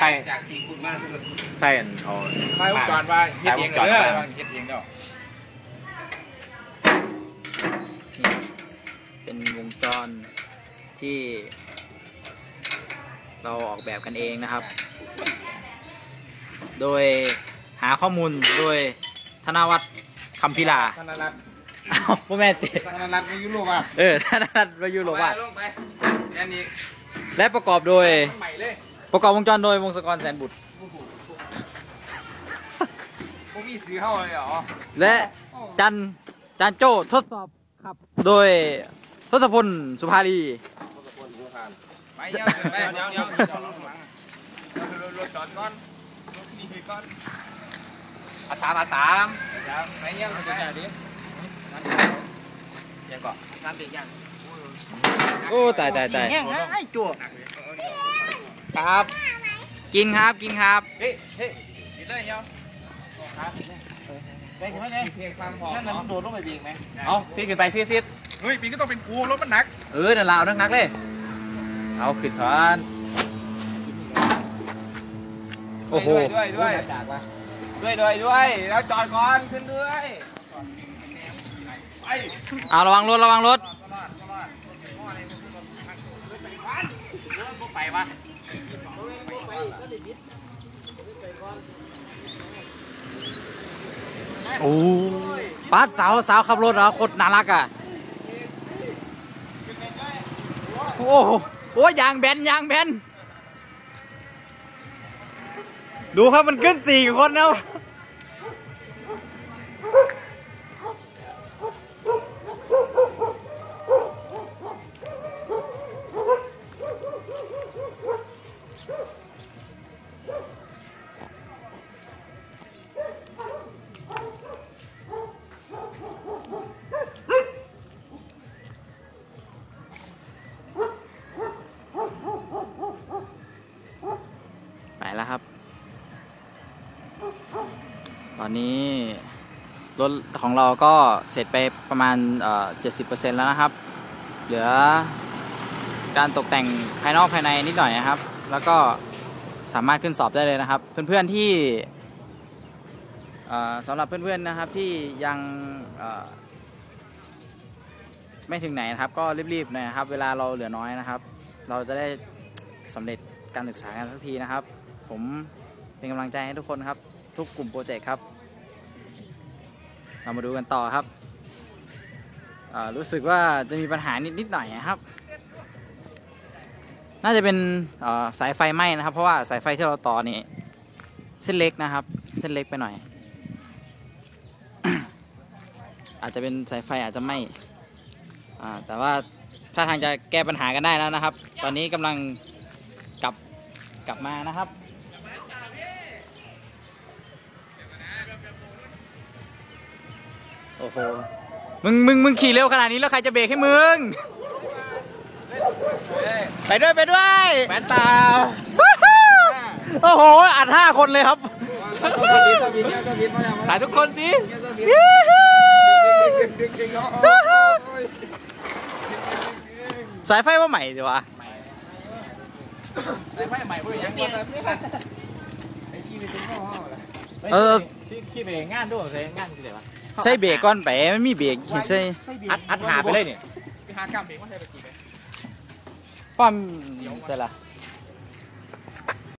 ใช่จากสี่คุณมากใช่อันเอาไปอุปกรณ์ว่าเฮ็ดเองเด้อว่าเฮ็ดเองเด้อเป็นวงจรที่ เราออกแบบกันเองนะครับ โดยหาข้อมูลโดยธนวัฒน์คำพิลาธนรัตน์เอ้าพ่อแม่ติธนรัตน์ยุโรปอะเออธนวัฒน์วายุโรวาทลงไปแค่นี้และประกอบโดย ใหม่เลย ประกอบวงจรโดยวงศกรแสนบุตรพวกมีซื้อเข้าเลยเหรอและจันจันโจ้ทดสอบขับ โดยทศพลสุภาลีไปเดี๋ยวเดี๋ยวเดี๋ยวเดี๋ยวจอดรถข้างหลังรถจอดก่อนรถนี่ก่อนอาสามอาสามไปเยี่ยมจะดิยังก่อนสามเด็กยังโอ้ตายตายตายไอ้จั่ว ครับ กินครับกินครับเฮ้ยเฮ้ยกินเลยเนาะไปถึงไหนเพลงฟังพอนั่นมันโดดลงไปบีงไหมเอาซีขึ้นไปซีซีเฮ้ยปีนก็ต้องเป็นกูรถมันหนัก เออเดี๋ยวลาวนักๆเลย เอาขึ้นทานโอ้โหด้วยด้วยด้วยด้วยด้วยแล้วจอดก่อนขึ้นด้วยไปเอาระวังรถระวังรถไปวะ โอ้ป้าสาวสาวขับรถเหรอโคตรน่ารักอะ โอ้โหโอ้ยางแบนยางแบน ดูครับมันขึ้นสี่คนแล้ว แล้วครับ ตอนนี้รถของเราก็เสร็จไปประมาณเจ็ดสิบเปอร์เซ็นต์แล้วนะครับ เหลือการตกแต่งภายนอกภายในนิดหน่อยนะครับ แล้วก็สามารถขึ้นสอบได้เลยนะครับ เพื่อนๆที่สำหรับเพื่อนๆนะครับที่ยังไม่ถึงไหนนะครับ ก็รีบๆหนะครับ เวลาเราเหลือน้อยนะครับ เราจะได้สำเร็จการศึกษากันสักทีนะครับ ผมเป็นกำลังใจให้ทุกคนครับ ทุกกลุ่มโปรเจกต์ครับ เรามาดูกันต่อครับ รู้สึกว่าจะมีปัญหานิดนิดหน่อยนะครับ น่าจะเป็นสายไฟไหม้นะครับ เพราะว่าสายไฟที่เราต่อนี่เส้นเล็กนะครับ เส้นเล็กไปหน่อย อาจจะเป็นสายไฟอาจจะไหม้อ่แต่ว่าถ้าทางจะแก้ปัญหากันได้แล้วนะครับ ตอนนี้กำลังกลับกลับมานะครับ โอ้โห มึง มึง มึงขี่เร็วขนาดนี้แล้วใครจะเบรกให้มึง ไปด้วยไปด้วยแฟนตาโอ้โห อัดห้าคนเลยครับถ่ายทุกคนสิสายไฟว่าใหม่ดีวะ ใส่ไฟใหม่พวกยังเนี่ยเออที่ที่ไปงานด้วยใช่งานที่ไหนวะใส่เบรกก่อนไปไม่มีเบรกเห็นใส่อัดอัดหาไปเลยเนี่ยไปหากรรมเองว่าใช่ไปกี่ไปป้อมใส่ละไ